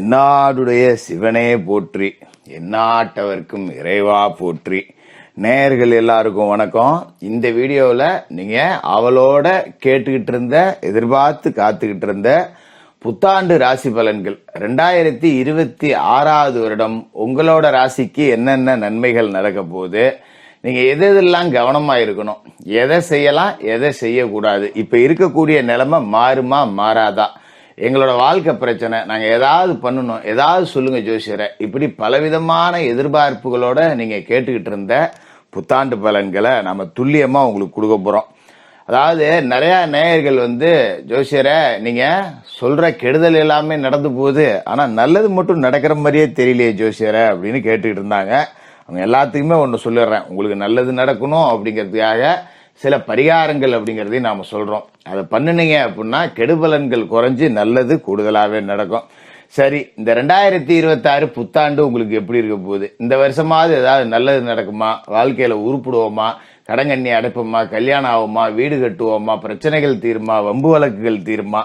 என்னாடுடைய சிவனே போற்றி என்னாட்டவர்க்கும் இறைவா போற்றி. நேயர்கள் எல்லாருக்கும் வணக்கம். இந்த வீடியோவில் நீங்கள் அவளோட கேட்டுக்கிட்டு இருந்த எதிர்பார்த்து காத்துக்கிட்டு இருந்த புத்தாண்டு ராசி பலன்கள். ரெண்டாயிரத்தி இருபத்தி ஆறாவது வருடம் உங்களோட ராசிக்கு என்னென்ன நன்மைகள் நடக்க போகுது? நீங்கள் எது எதெல்லாம் கவனமாக இருக்கணும்? எதை செய்யலாம் எதை செய்யக்கூடாது? இப்போ இருக்கக்கூடிய நிலைமை மாறுமா மாறாதா? எங்களோட வாழ்க்கை பிரச்சனை நாங்கள் ஏதாவது பண்ணணும் ஏதாவது சொல்லுங்க ஜோசியரை. இப்படி பலவிதமான எதிர்பார்ப்புகளோட நீங்கள் கேட்டுக்கிட்டு இருந்த புத்தாண்டு பலன்களை நம்ம துல்லியமாக உங்களுக்கு கொடுக்க போகிறோம் அதாவது நிறையா நேயர்கள் வந்து ஜோசியரை நீங்கள் சொல்கிற கெடுதல் எல்லாமே நடந்து போகுது. ஆனால் நல்லது மட்டும் நடக்கிற மாதிரியே தெரியலையே ஜோசியரை அப்படின்னு கேட்டுக்கிட்டு இருந்தாங்க. அவங்க எல்லாத்துக்குமே ஒன்று சொல்லிடுறேன். உங்களுக்கு நல்லது நடக்கணும் அப்படிங்கிறதுக்காக சில பரிகாரங்கள் அப்படிங்கிறதையும் நாம சொல்றோம். அதை பண்ணினீங்க அப்படின்னா கெடுபலன்கள் குறைஞ்சு நல்லது கூடுதலாகவே நடக்கும். சரி இந்த ரெண்டாயிரத்தி இருபத்தாறு புத்தாண்டு உங்களுக்கு எப்படி இருக்க போகுது? இந்த வருஷமாவது ஏதாவது நல்லது நடக்குமா? வாழ்க்கையில உருப்பிடுவோமா? கடங்கண்ணி அடைப்போமா? கல்யாணம் ஆகுமா? வீடு கட்டுவோமா? பிரச்சனைகள் தீருமா? வம்பு வழக்குகள் தீருமா?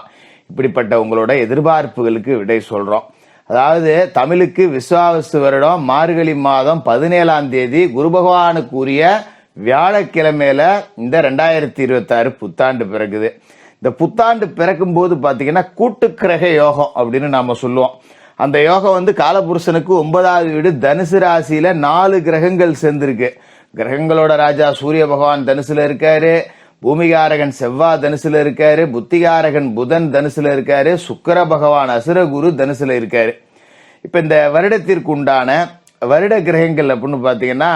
இப்படிப்பட்ட உங்களோட எதிர்பார்ப்புகளுக்கு விடை சொல்றோம். அதாவது தமிழுக்கு விஸ்வாவசு வருடம் மார்கழி மாதம் பதினேழாம் தேதி குரு பகவானுக்குரிய உரிய வியாழக்கிழமையில இந்த ரெண்டாயிரத்தி இருபத்தாறு புத்தாண்டு பிறகுது. இந்த புத்தாண்டு பிறக்கும் போது பார்த்தீங்கன்னா கூட்டுக்கிரக யோகம் அப்படின்னு நாம சொல்லுவோம். அந்த யோகம் வந்து காலபுருஷனுக்கு ஒன்பதாவது வீடு தனுசு ராசியில நாலு கிரகங்கள் சேர்ந்துருக்கு. கிரகங்களோட ராஜா சூரிய பகவான் தனுசுல இருக்காரு பூமிகாரகன் செவ்வா தனுசுல இருக்காரு புத்திகாரகன் புதன் தனுசுல இருக்காரு சுக்கர பகவான் அசுரகுரு தனுசுல இருக்காரு. இப்ப இந்த வருடத்திற்கு உண்டான வருட கிரகங்கள் அப்படின்னு பார்த்தீங்கன்னா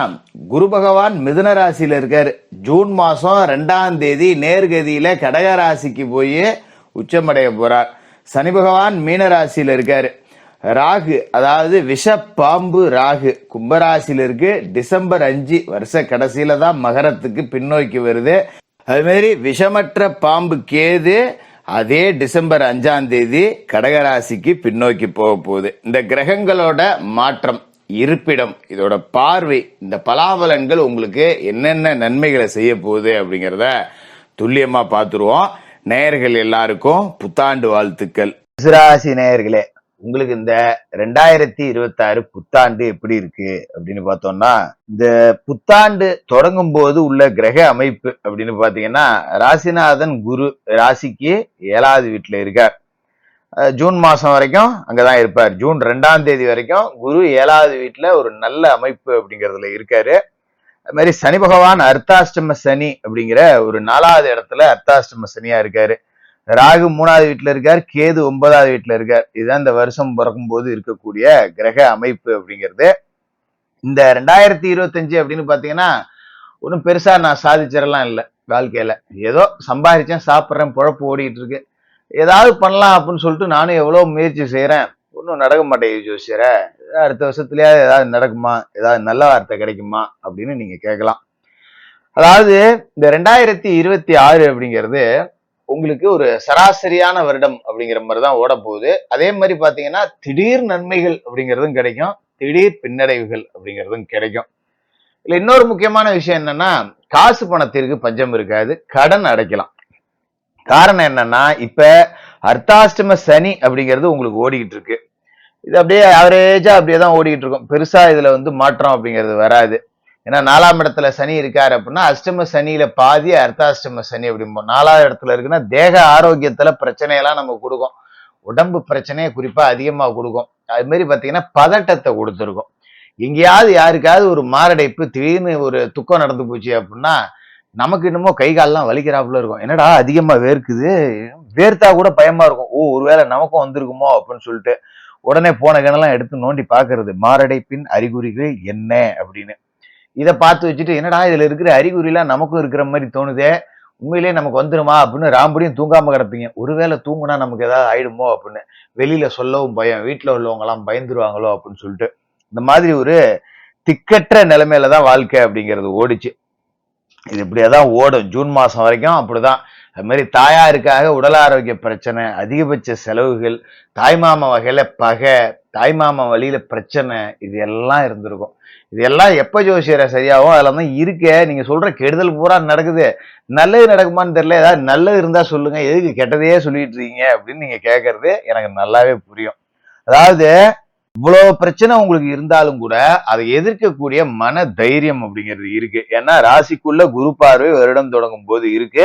குரு பகவான் மிதுன ராசியில் இருக்கார். ஜூன் மாதம் ரெண்டாம் தேதி நேர்கதியில் கடக ராசிக்கு போய் உச்சமடைய போகிறார் சனி பகவான் மீன ராசியில் இருக்கார். ராகு அதாவது விஷ பாம்பு ராகு கும்பராசியில் இருக்கு. டிசம்பர் அஞ்சு வருஷ கடைசியில தான் மகரத்துக்கு பின்னோக்கி வருது. அதுமாரி விஷமற்ற பாம்பு கேது அதே டிசம்பர் அஞ்சாம் தேதி கடகராசிக்கு பின்னோக்கி போக போகுது. இந்த கிரகங்களோட மாற்றம். இருப்பிடம் இதோட பார்வை இந்த பலாபலன்கள் உங்களுக்கு என்னென்ன நன்மைகளை செய்ய போகுது அப்படிங்கிறத துல்லியமா பார்த்துருவோம். நேயர்கள் எல்லாருக்கும் புத்தாண்டு வாழ்த்துக்கள். ராசி நேயர்களே உங்களுக்கு இந்த ரெண்டாயிரத்தி இருபத்தி ஆறு புத்தாண்டு எப்படி இருக்கு அப்படின்னு பார்த்தோம்னா இந்த புத்தாண்டு தொடங்கும் போது உள்ள கிரக அமைப்பு அப்படின்னு பாத்தீங்கன்னா ராசிநாதன் குரு ராசிக்கு ஏழாவது வீட்டுல இருக்கார். ஜூன் மாசம் வரைக்கும் அங்கதான் இருப்பார். ஜூன் ரெண்டாம் தேதி வரைக்கும் குரு ஏழாவது வீட்டுல ஒரு நல்ல அமைப்பு அப்படிங்கறதுல இருக்காரு. அது மாதிரி சனி பகவான் அர்த்தாஷ்டம சனி அப்படிங்கிற ஒரு நாலாவது இடத்துல அர்த்தாஷ்டம சனியா இருக்காரு. ராகு மூணாவது வீட்டுல இருக்கார் கேது ஒன்பதாவது வீட்டுல இருக்கார். இதுதான் இந்த வருஷம் பிறக்கும் போது இருக்கக்கூடிய கிரக அமைப்பு அப்படிங்கிறது. இந்த ரெண்டாயிரத்தி இருபத்தஞ்சு அப்படின்னு பாத்தீங்கன்னா ஒன்றும் பெருசா நான் சாதிச்சிடலாம் இல்லை வாழ்க்கையில. ஏதோ சம்பாதிச்சேன் சாப்பிட்றேன் பொழப்பு ஓடிட்டு இருக்கு. ஏதாவது பண்ணலாம் அப்படின்னு சொல்லிட்டு நானும் எவ்வளோ முயற்சி செய்கிறேன் ஒன்றும் நடக்க மாட்டேங்குது ஜோசியர அடுத்த வருஷத்துலயாவது ஏதாவது நடக்குமா? ஏதாவது நல்ல வார்த்தை கிடைக்குமா? அப்படின்னு நீங்கள் கேட்கலாம். அதாவது இந்த ரெண்டாயிரத்தி இருபத்தி ஆறு அப்படிங்கிறது உங்களுக்கு ஒரு சராசரியான வருடம் அப்படிங்கிற மாதிரி தான் ஓட போகுது. அதே மாதிரி பார்த்தீங்கன்னா திடீர் நன்மைகள் அப்படிங்கிறதும் கிடைக்கும். திடீர் பின்னடைவுகள் அப்படிங்கிறதும் கிடைக்கும். இல்லை இன்னொரு முக்கியமான விஷயம் என்னன்னா காசு பணத்திற்கு பஞ்சம் இருக்காது கடன் அடைக்கலாம். காரணம் என்னன்னா இப்ப அர்த்தாஷ்டம சனி அப்படிங்கிறது உங்களுக்கு ஓடிக்கிட்டு இருக்கு. இது அப்படியே அவரேஜா அப்படியே தான் ஓடிக்கிட்டு இருக்கும். பெருசா இதுல வந்து மாற்றம் அப்படிங்கிறது வராது. ஏன்னா நாலாம் இடத்துல சனி இருக்காரு அப்படின்னா அஷ்டம சனியில பாதி அர்த்தாஷ்டம சனி அப்படிம்போம் நாலாவது இடத்துல இருக்குன்னா தேக ஆரோக்கியத்துல பிரச்சனையெல்லாம் நமக்கு கொடுக்கும். உடம்பு பிரச்சனையை குறிப்பா அதிகமா கொடுக்கும். அது மாதிரி பாத்தீங்கன்னா பதட்டத்தை கொடுத்துருக்கும். எங்கேயாவது யாருக்காவது ஒரு மாரடைப்பு திடீர்னு ஒரு துக்கம் நடந்து போச்சு அப்படின்னா நமக்கு என்னமோ கை கால்லாம் வலிக்கிறாப்புல இருக்கும். என்னடா அதிகமா வேர்க்குது? வேர்த்தா கூட பயமா இருக்கும். ஓ ஒருவேளை நமக்கும் வந்திருக்குமோ அப்படின்னு சொல்லிட்டு உடனே போன கணெல்லாம் எடுத்து நோண்டி பாக்குறது மாரடைப்பின் அறிகுறிகள் என்ன அப்படின்னு. இதை பார்த்து வச்சுட்டு என்னடா இதுல இருக்கிற அறிகுறிலாம் நமக்கும் இருக்கிற மாதிரி தோணுதே. உண்மையிலேயே நமக்கு வந்துருமா அப்படின்னு ராம்படியும் தூங்காம கிடப்பீங்க. ஒருவேளை தூங்குனா நமக்கு ஏதாவது ஆயிடுமோ அப்படின்னு. வெளியில சொல்லவும் பயம். வீட்டில் உள்ளவங்க எல்லாம் பயந்துருவாங்களோ அப்படின்னு சொல்லிட்டு. இந்த மாதிரி ஒரு திக்கற்ற நிலைமையில தான் வாழ்க்கை அப்படிங்கிறது ஓடிச்சு. இது இப்படியே தான் ஓடும். ஜூன் மாதம் வரைக்கும் அப்படிதான். அது மாதிரி தாயாருக்காக உடல் ஆரோக்கிய பிரச்சனை அதிகபட்ச செலவுகள் தாய்மாமா வகையில் பகை தாய்மாமா வழியில் பிரச்சனை இது எல்லாம் இருந்திருக்கும். இது எல்லாம் எப்போ ஜோசியரை சரியாகும் அதில் தான் இருக்க நீங்கள் சொல்கிற கெடுதல் பூரா நடக்குது. நல்லது நடக்குமான்னு தெரியல. ஏதாவது நல்லது இருந்தால் சொல்லுங்கள் எதுக்கு கெட்டதையே சொல்லிட்டு இருக்கீங்க அப்படின்னு நீங்கள் கேட்குறது எனக்கு நல்லாவே புரியும். அதாவது இவ்வளவு பிரச்சனை உங்களுக்கு இருந்தாலும் கூட அதை எதிர்க்கக்கூடிய மன தைரியம் அப்படிங்கிறது இருக்கு. ஏன்னா ராசிக்குள்ள குரு பார்வை வருடம் தொடங்கும் போது இருக்கு.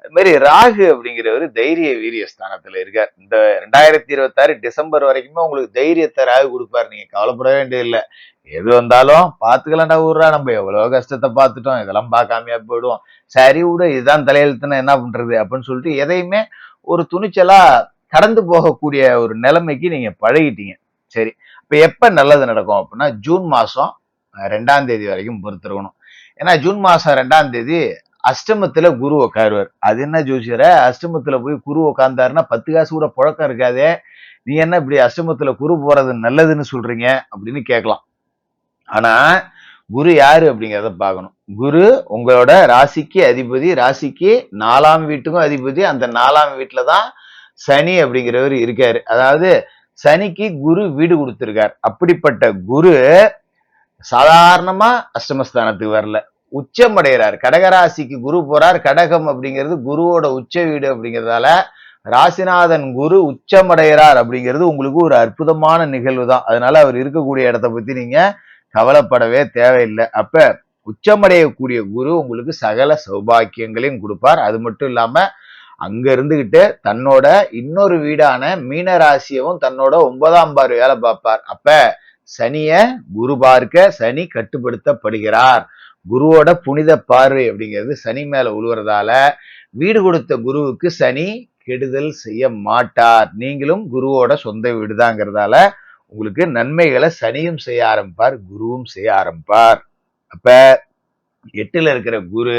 அது மாதிரி ராகு அப்படிங்கிறவர் தைரிய வீரிய ஸ்தானத்துல இருக்கார். இந்த ரெண்டாயிரத்தி இருபத்தாறு டிசம்பர் வரைக்குமே உங்களுக்கு தைரியத்தை ராகு கொடுப்பாரு. நீங்க கவலைப்பட வேண்டியதில்லை. எது வந்தாலும் பாத்துக்கலாம்டா ஊர்ரா. நம்ம எவ்வளவு கஷ்டத்தை பார்த்துட்டோம். இதெல்லாம் பார்க்காமையா போயிடுவோம். சரி விட இதுதான் தலையெழுத்துனா என்ன பண்றது அப்படின்னு சொல்லிட்டு எதையுமே ஒரு துணிச்சலா கடந்து போகக்கூடிய ஒரு நிலைமைக்கு நீங்க பழகிட்டீங்க. சரி. இப்போ எப்போ நல்லது நடக்கும் அப்படின்னா ஜூன் மாதம் ரெண்டாம் தேதி வரைக்கும் பொறுத்திருக்கணும். ஏன்னா ஜூன் மாதம் ரெண்டாம் தேதி அஷ்டமத்தில் குரு உட்காருவார் அது என்ன ஜோசியர? அஷ்டமத்தில் போய் குரு உட்காந்தாருன்னா பத்து காசு கூட புழக்கம் இருக்காதே. நீ என்ன இப்படி அஷ்டமத்தில் குரு போகிறது நல்லதுன்னு சொல்கிறீங்க அப்படின்னு கேட்கலாம். ஆனால் குரு யாரு அப்படிங்கிறத பார்க்கணும். குரு உங்களோட ராசிக்கு அதிபதி ராசிக்கு நாலாம் வீட்டுக்கும் அதிபதி அந்த நாலாம் வீட்டில் தான் சனி அப்படிங்கிறவர் இருக்காரு. அதாவது சனிக்கு குரு வீடு கொடுத்திருக்கார். அப்படிப்பட்ட குரு சாதாரணமா அஷ்டமஸ்தானத்துக்கு வரல. உச்சமடைகிறார் கடகராசிக்கு குரு போறார். கடகம் அப்படிங்கிறது குருவோட உச்ச வீடு அப்படிங்கிறதால ராசிநாதன் குரு உச்சமடைகிறார் அப்படிங்கிறது உங்களுக்கு ஒரு அற்புதமான நிகழ்வு தான். அதனால அவர் இருக்கக்கூடிய இடத்த பத்தி நீங்க கவலைப்படவே தேவையில்லை. அப்ப உச்சமடையக்கூடிய குரு உங்களுக்கு சகல சௌபாக்கியங்களையும் கொடுப்பார். அது மட்டும் இல்லாம அங்க இருந்துகிட்டு தன்னோட இன்னொரு வீடான மீன ராசியவும் தன்னோட ஒன்பதாம் பார் வேலை பார்ப்பார். அப்ப சனிய குரு பார்க்க சனி கட்டுப்படுத்தப்படுகிறார். குருவோட புனித பார்வை அப்படிங்கிறது சனி மேல உழுவுறதால வீடு கொடுத்த குருவுக்கு சனி கெடுதல் செய்ய மாட்டார். நீங்களும் குருவோட சொந்த வீடுதாங்கிறதால உங்களுக்கு நன்மைகளை சனியும் செய்ய ஆரம்பிப்பார் குருவும் செய்ய ஆரம்பிப்பார். அப்ப எட்டுல இருக்கிற குரு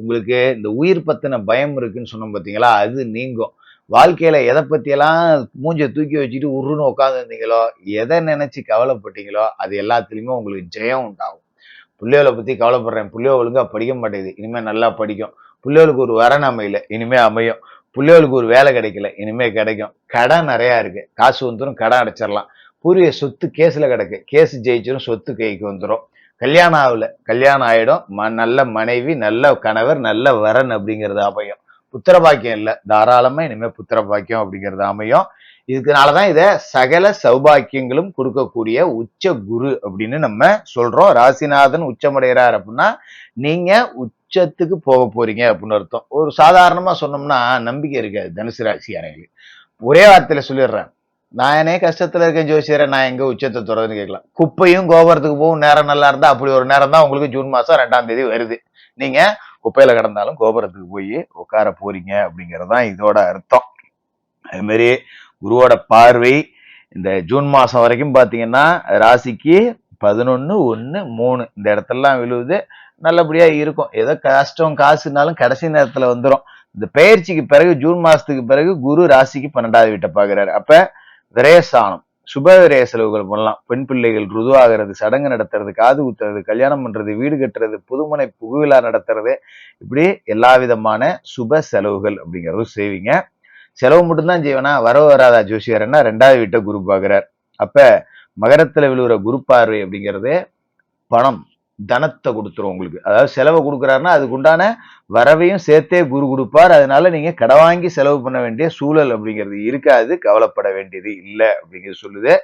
உங்களுக்கு இந்த உயிர் பத்தின பயம் இருக்குன்னு சொன்னோம் பார்த்தீங்களா அது நீங்கும். வாழ்க்கையில் எதை பற்றியெல்லாம் மூஞ்சை தூக்கி வச்சுட்டு உருன்னு உட்காந்துருந்தீங்களோ எதை நினச்சி கவலைப்பட்டீங்களோ அது எல்லாத்துலேயுமே உங்களுக்கு ஜெயம் உண்டாகும். பிள்ளைகளை பற்றி கவலைப்படுறேன். பிள்ளைய ஒழுங்காக படிக்க மாட்டேங்குது. இனிமேல் நல்லா படிக்கும். பிள்ளைகளுக்கு ஒரு வரன் அமையல. இனிமேல் அமையும். பிள்ளைகளுக்கு ஒரு வேலை கிடைக்கல. இனிமேல் கிடைக்கும். கடன் நிறையா இருக்குது காசு வந்துடும் கடன் அடைச்சிடலாம். பூர்வீக சொத்து கேஸில் கிடக்கு. கேஸ் ஜெயிச்சிடும் சொத்து கைக்கு வந்துடும் கல்யாணம் ஆகல. கல்யாணம் ஆயிடும். ம நல்ல மனைவி நல்ல கணவர் நல்ல வரன் அப்படிங்கிறது அமையும். புத்திர பாக்கியம் இல்லை. தாராளமா இனிமேல் புத்திர பாக்கியம் அப்படிங்கிறது அமையும். இதுக்குனாலதான் இதை சகல சௌபாக்கியங்களும் கொடுக்கக்கூடிய உச்ச குரு அப்படின்னு நம்ம சொல்றோம். ராசிநாதன் உச்சமடைகிறார் அப்படின்னா நீங்க உச்சத்துக்கு போக போறீங்க அப்படின்னு அர்த்தம். ஒரு சாதாரணமா சொன்னோம்னா நம்பிக்கை இருக்காது. தனுசு ராசிக்காரங்களுக்கு ஒரே வார்த்தையில சொல்லிடுறேன். நானே கஷ்டத்தில் இருக்கேன் ஜோசியரை. நான் எங்கே உச்சத்தை தொடர்ந்து கேட்கலாம். குப்பையும் கோபுரத்துக்கு போகும் நேரம் நல்லா இருந்தால் அப்படி ஒரு நேரம் தான் உங்களுக்கு ஜூன் மாதம் ரெண்டாம் தேதி வருது. நீங்கள் குப்பையில் கிடந்தாலும் கோபுரத்துக்கு போய் உட்கார போறீங்க அப்படிங்கிறது தான் இதோட அர்த்தம். அதுமாரி குருவோட பார்வை இந்த ஜூன் மாதம் வரைக்கும் பார்த்தீங்கன்னா ராசிக்கு பதினொன்று ஒன்று மூணு. இந்த இடத்துலலாம் விழுவுது. நல்லபடியாக இருக்கும். ஏதோ கஷ்டம் காசுனாலும் கடைசி நேரத்தில் வந்துடும் இந்த பயிற்சிக்கு பிறகு ஜூன் மாதத்துக்கு பிறகு குரு ராசிக்கு பன்னெண்டாவது வீட்டை பார்க்குறாரு. அப்போ விரயஸ்தானம் சுப விரய செலவுகள் பண்ணலாம் பெண் பிள்ளைகள் ருதுவாகிறது சடங்கு நடத்துறது காது குத்துறது கல்யாணம் பண்றது வீடு கட்டுறது புதுமனை புகுவிழா நடத்துறது. இப்படி எல்லா விதமான சுப செலவுகள் அப்படிங்கிறது செய்வீங்க. செலவு மட்டும்தான் செய்வேனா? வரவு வராதா? ஜோசியர்னா ரெண்டாவது வீட்டை குரு பார்க்குறார். அப்ப மகரத்துல விழுகிற குரு பார்வை அப்படிங்கிறது பணம். தனத்தை கொடுத்துரும் உங்களுக்கு. அதாவது செலவை கொடுக்குறாருன்னா அதுக்குண்டான வரவையும் சேர்த்தே குரு கொடுப்பார். அதனால நீங்க கடை வாங்கி செலவு பண்ண வேண்டிய சூழல் அப்படிங்கிறது இருக்காது. கவலைப்பட வேண்டியது இல்லை அப்படிங்கிறது சொல்லுது.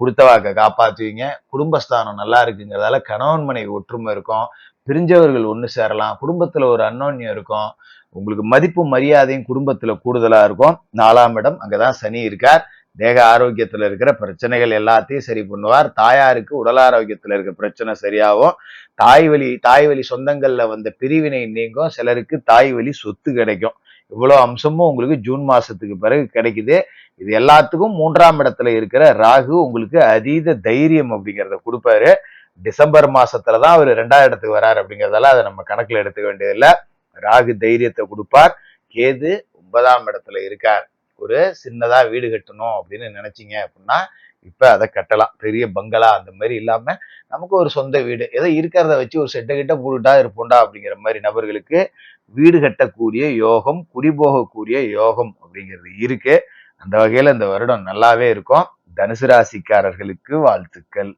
கொடுத்த வாக்கை காப்பாத்துவீங்க. குடும்பஸ்தானம் நல்லா இருக்குங்கிறதால கணவன் மனைவி ஒற்றுமை இருக்கும். பிரிஞ்சவர்கள் ஒன்று சேரலாம். குடும்பத்தில் ஒரு அன்னோன்யம் இருக்கும். உங்களுக்கு மதிப்பும் மரியாதையும் குடும்பத்தில் கூடுதலாக இருக்கும். நாலாம் இடம் அங்கே தான் சனி இருக்கார். தேக ஆரோக்கியத்தில் இருக்கிற பிரச்சனைகள் எல்லாத்தையும் சரி பண்ணுவார். தாயாருக்கு உடல் ஆரோக்கியத்தில் இருக்க பிரச்சனை சரியாகும். தாய் வழி தாய் வழி சொந்தங்களில் வந்த பிரிவினை நீங்கும். சிலருக்கு தாய் வழி சொத்து கிடைக்கும். இவ்வளோ அம்சமும் உங்களுக்கு ஜூன் மாதத்துக்கு பிறகு கிடைக்குது. இது எல்லாத்துக்கும் மூன்றாம் இடத்துல இருக்கிற ராகு உங்களுக்கு அதீத தைரியம் அப்படிங்கிறத கொடுப்பாரு. டிசம்பர் மாசத்துல தான் அவர் ரெண்டாவது இடத்துக்கு வராரு அப்படிங்கிறதால அதை நம்ம கணக்கில் எடுத்துக்க வேண்டியதில்லை. ராகு தைரியத்தை கொடுப்பார். கேது ஒன்பதாம் இடத்துல இருக்கார். ஒரு சின்னதா வீடு கட்டணும் அப்படின்னு நினைச்சீங்க அப்படின்னா இப்ப அதை கட்டலாம். பெரிய பங்களா அந்த மாதிரி இல்லாம நமக்கு ஒரு சொந்த வீடு. ஏதோ இருக்கிறத வச்சு ஒரு செட்டை கிட்ட போட்டுட்டா இருப்போண்டா அப்படிங்கிற மாதிரி நபர்களுக்கு வீடு கட்டக்கூடிய யோகம் குடிபோகக்கூடிய யோகம் அப்படிங்கிறது இருக்கு. அந்த வகையில இந்த வருடம் நல்லாவே இருக்கும். தனுசு ராசிக்காரர்களுக்கு வாழ்த்துக்கள்.